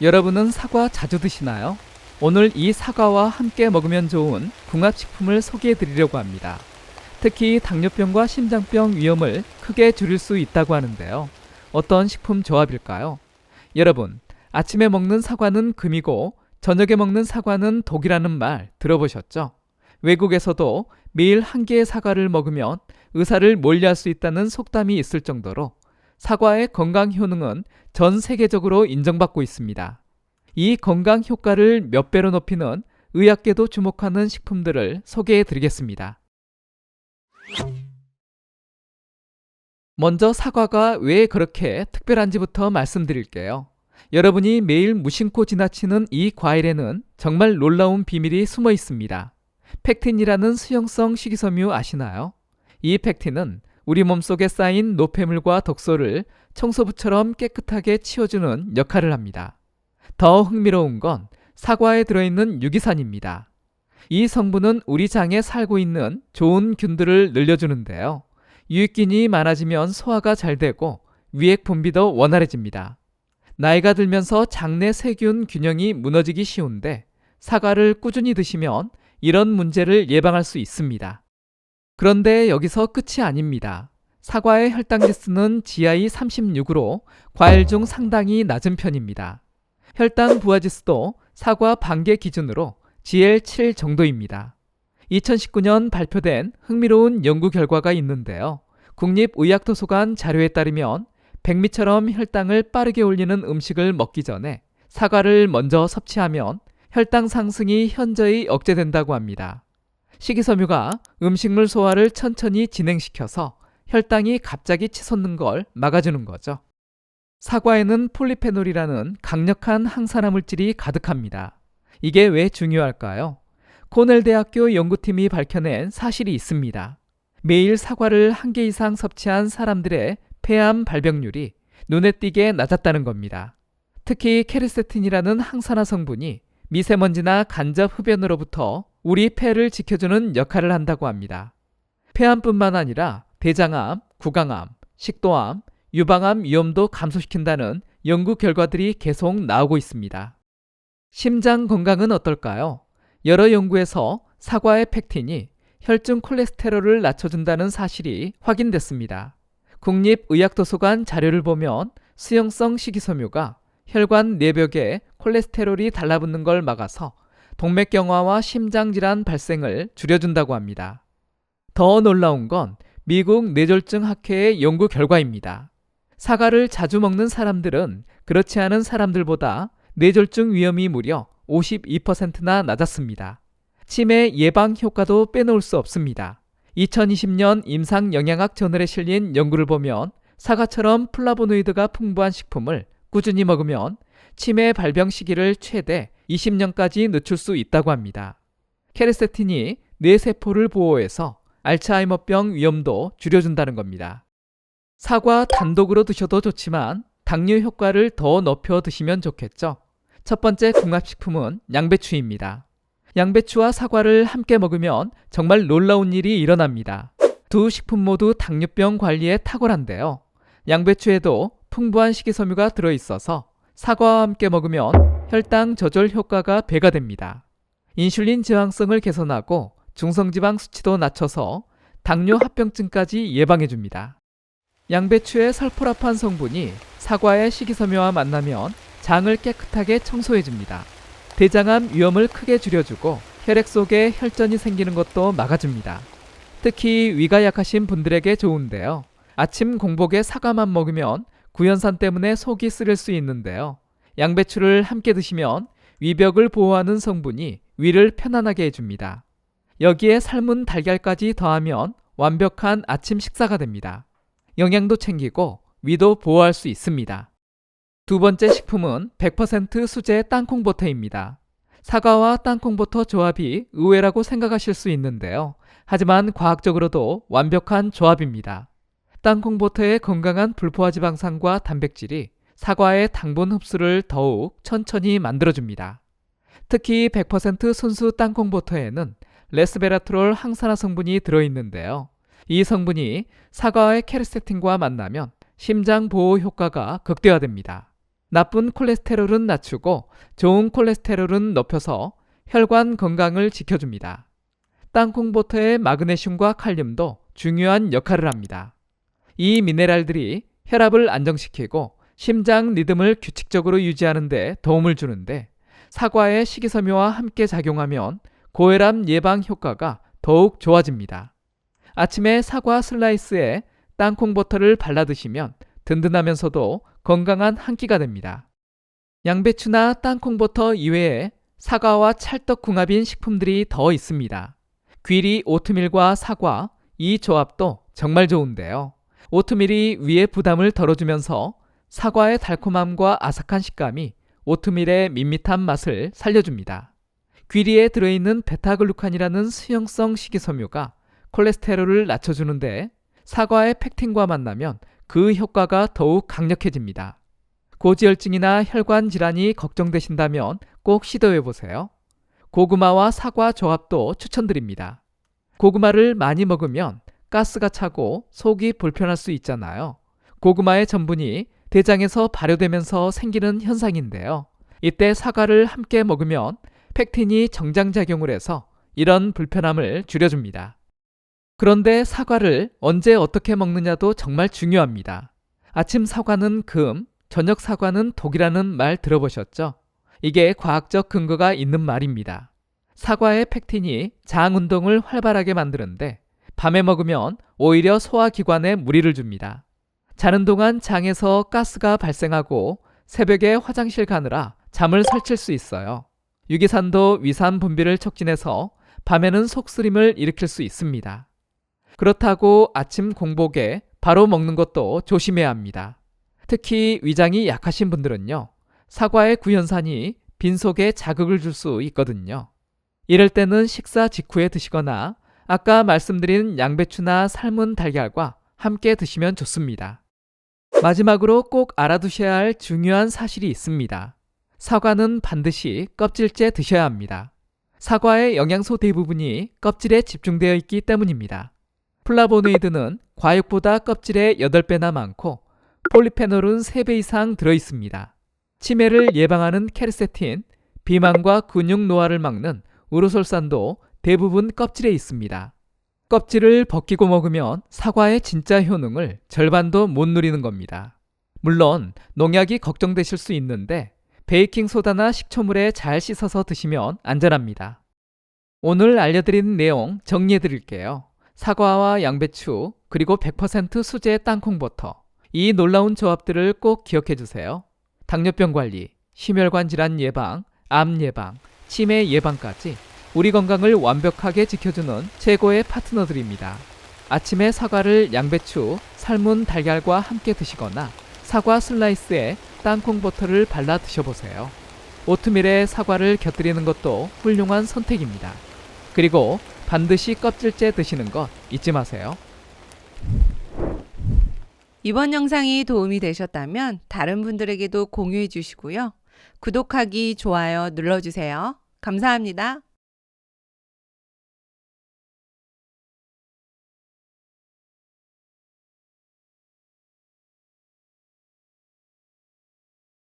여러분은 사과 자주 드시나요? 오늘 이 사과와 함께 먹으면 좋은 궁합식품을 소개해 드리려고 합니다. 특히 당뇨병과 심장병 위험을 크게 줄일 수 있다고 하는데요. 어떤 식품 조합일까요? 여러분, 아침에 먹는 사과는 금이고 저녁에 먹는 사과는 독이라는 말 들어보셨죠? 외국에서도 매일 한 개의 사과를 먹으면 의사를 몰려할 수 있다는 속담이 있을 정도로 사과의 건강 효능은 전 세계적으로 인정받고 있습니다. 이 건강 효과를 몇 배로 높이는 의학계도 주목하는 식품들을 소개해 드리겠습니다. 먼저 사과가 왜 그렇게 특별한지부터 말씀드릴게요. 여러분이 매일 무심코 지나치는 이 과일에는 정말 놀라운 비밀이 숨어 있습니다. 펙틴이라는 수용성 식이섬유 아시나요? 이 펙틴은 우리 몸속에 쌓인 노폐물과 독소를 청소부처럼 깨끗하게 치워주는 역할을 합니다. 더 흥미로운 건 사과에 들어있는 유기산입니다. 이 성분은 우리 장에 살고 있는 좋은 균들을 늘려주는데요. 유익균이 많아지면 소화가 잘 되고 위액 분비도 원활해집니다. 나이가 들면서 장내 세균 균형이 무너지기 쉬운데 사과를 꾸준히 드시면 이런 문제를 예방할 수 있습니다. 그런데 여기서 끝이 아닙니다. 사과의 혈당 지수는 GI 36으로 과일 중 상당히 낮은 편입니다. 혈당 부하 지수도 사과 반개 기준으로 GL7 정도입니다. 2019년 발표된 흥미로운 연구 결과가 있는데요. 국립의약도서관 자료에 따르면 백미처럼 혈당을 빠르게 올리는 음식을 먹기 전에 사과를 먼저 섭취하면 혈당 상승이 현저히 억제된다고 합니다. 식이섬유가 음식물 소화를 천천히 진행시켜서 혈당이 갑자기 치솟는 걸 막아주는 거죠. 사과에는 폴리페놀이라는 강력한 항산화 물질이 가득합니다. 이게 왜 중요할까요? 코넬 대학교 연구팀이 밝혀낸 사실이 있습니다. 매일 사과를 한 개 이상 섭취한 사람들의 폐암 발병률이 눈에 띄게 낮았다는 겁니다. 특히 케르세틴이라는 항산화 성분이 미세먼지나 간접 흡연으로부터 우리 폐를 지켜주는 역할을 한다고 합니다. 폐암뿐만 아니라 대장암, 구강암, 식도암, 유방암 위험도 감소시킨다는 연구 결과들이 계속 나오고 있습니다. 심장 건강은 어떨까요? 여러 연구에서 사과의 펙틴이 혈중 콜레스테롤을 낮춰준다는 사실이 확인됐습니다. 국립의학도서관 자료를 보면 수용성 식이섬유가 혈관 내벽에 콜레스테롤이 달라붙는 걸 막아서 동맥경화와 심장질환 발생을 줄여준다고 합니다. 더 놀라운 건 미국 뇌졸중 학회의 연구 결과입니다. 사과를 자주 먹는 사람들은 그렇지 않은 사람들보다 뇌졸중 위험이 무려 52%나 낮았습니다. 치매 예방 효과도 빼놓을 수 없습니다. 2020년 임상 영양학 저널에 실린 연구를 보면 사과처럼 플라보노이드가 풍부한 식품을 꾸준히 먹으면 치매 발병 시기를 최대 20년까지 늦출 수 있다고 합니다. 케르세틴이 뇌세포를 보호해서 알츠하이머병 위험도 줄여준다는 겁니다. 사과 단독으로 드셔도 좋지만 당뇨 효과를 더 높여 드시면 좋겠죠. 첫 번째 궁합식품은 양배추입니다. 양배추와 사과를 함께 먹으면 정말 놀라운 일이 일어납니다. 두 식품 모두 당뇨병 관리에 탁월한데요. 양배추에도 풍부한 식이섬유가 들어있어서 사과와 함께 먹으면 혈당 조절 효과가 배가 됩니다. 인슐린 저항성을 개선하고 중성지방 수치도 낮춰서 당뇨 합병증까지 예방해 줍니다. 양배추의 설포라판 성분이 사과의 식이섬유와 만나면 장을 깨끗하게 청소해 줍니다. 대장암 위험을 크게 줄여주고 혈액 속에 혈전이 생기는 것도 막아줍니다. 특히 위가 약하신 분들에게 좋은데요. 아침 공복에 사과만 먹으면 구연산 때문에 속이 쓰릴 수 있는데요. 양배추를 함께 드시면 위벽을 보호하는 성분이 위를 편안하게 해줍니다. 여기에 삶은 달걀까지 더하면 완벽한 아침 식사가 됩니다. 영양도 챙기고 위도 보호할 수 있습니다. 두 번째 식품은 100% 수제 땅콩버터입니다. 사과와 땅콩버터 조합이 의외라고 생각하실 수 있는데요. 하지만 과학적으로도 완벽한 조합입니다. 땅콩버터의 건강한 불포화 지방산과 단백질이 사과의 당분 흡수를 더욱 천천히 만들어줍니다. 특히 100% 순수 땅콩버터에는 레스베라트롤 항산화 성분이 들어있는데요. 이 성분이 사과의 케르세틴과 만나면 심장 보호 효과가 극대화됩니다. 나쁜 콜레스테롤은 낮추고 좋은 콜레스테롤은 높여서 혈관 건강을 지켜줍니다. 땅콩버터의 마그네슘과 칼륨도 중요한 역할을 합니다. 이 미네랄들이 혈압을 안정시키고 심장 리듬을 규칙적으로 유지하는 데 도움을 주는데 사과의 식이섬유와 함께 작용하면 고혈압 예방 효과가 더욱 좋아집니다. 아침에 사과 슬라이스에 땅콩 버터를 발라 드시면 든든하면서도 건강한 한 끼가 됩니다. 양배추나 땅콩 버터 이외에 사과와 찰떡궁합인 식품들이 더 있습니다. 귀리 오트밀과 사과 이 조합도 정말 좋은데요. 오트밀이 위의 부담을 덜어주면서 사과의 달콤함과 아삭한 식감이 오트밀의 밋밋한 맛을 살려줍니다. 귀리에 들어있는 베타글루칸이라는 수용성 식이섬유가 콜레스테롤을 낮춰주는데 사과의 팩틴과 만나면 그 효과가 더욱 강력해집니다. 고지혈증이나 혈관 질환이 걱정되신다면 꼭 시도해 보세요. 고구마와 사과 조합도 추천드립니다. 고구마를 많이 먹으면 가스가 차고 속이 불편할 수 있잖아요. 고구마의 전분이 대장에서 발효되면서 생기는 현상인데요. 이때 사과를 함께 먹으면 팩틴이 정장작용을 해서 이런 불편함을 줄여줍니다. 그런데 사과를 언제 어떻게 먹느냐도 정말 중요합니다. 아침 사과는 금, 저녁 사과는 독이라는 말 들어보셨죠? 이게 과학적 근거가 있는 말입니다. 사과의 팩틴이 장 운동을 활발하게 만드는데 밤에 먹으면 오히려 소화기관에 무리를 줍니다. 자는 동안 장에서 가스가 발생하고 새벽에 화장실 가느라 잠을 설칠 수 있어요. 유기산도 위산 분비를 촉진해서 밤에는 속쓰림을 일으킬 수 있습니다. 그렇다고 아침 공복에 바로 먹는 것도 조심해야 합니다. 특히 위장이 약하신 분들은요, 사과의 구연산이 빈속에 자극을 줄 수 있거든요. 이럴 때는 식사 직후에 드시거나 아까 말씀드린 양배추나 삶은 달걀과 함께 드시면 좋습니다. 마지막으로 꼭 알아두셔야 할 중요한 사실이 있습니다. 사과는 반드시 껍질째 드셔야 합니다. 사과의 영양소 대부분이 껍질에 집중되어 있기 때문입니다. 플라보노이드는 과육보다 껍질의 8배나 많고 폴리페놀은 3배 이상 들어 있습니다. 치매를 예방하는 케르세틴, 비만과 근육 노화를 막는 우르솔산도 대부분 껍질에 있습니다. 껍질을 벗기고 먹으면 사과의 진짜 효능을 절반도 못 누리는 겁니다. 물론 농약이 걱정되실 수 있는데 베이킹 소다나 식초물에 잘 씻어서 드시면 안전합니다. 오늘 알려드린 내용 정리해 드릴게요. 사과와 양배추, 그리고 100% 수제 땅콩버터. 이 놀라운 조합들을 꼭 기억해 주세요. 당뇨병 관리, 심혈관 질환 예방, 암 예방, 치매 예방까지 우리 건강을 완벽하게 지켜주는 최고의 파트너들입니다. 아침에 사과를 양배추, 삶은 달걀과 함께 드시거나 사과 슬라이스에 땅콩 버터를 발라 드셔보세요. 오트밀에 사과를 곁들이는 것도 훌륭한 선택입니다. 그리고 반드시 껍질째 드시는 것 잊지 마세요. 이번 영상이 도움이 되셨다면 다른 분들에게도 공유해 주시고요. 구독하기, 좋아요 눌러주세요. 감사합니다.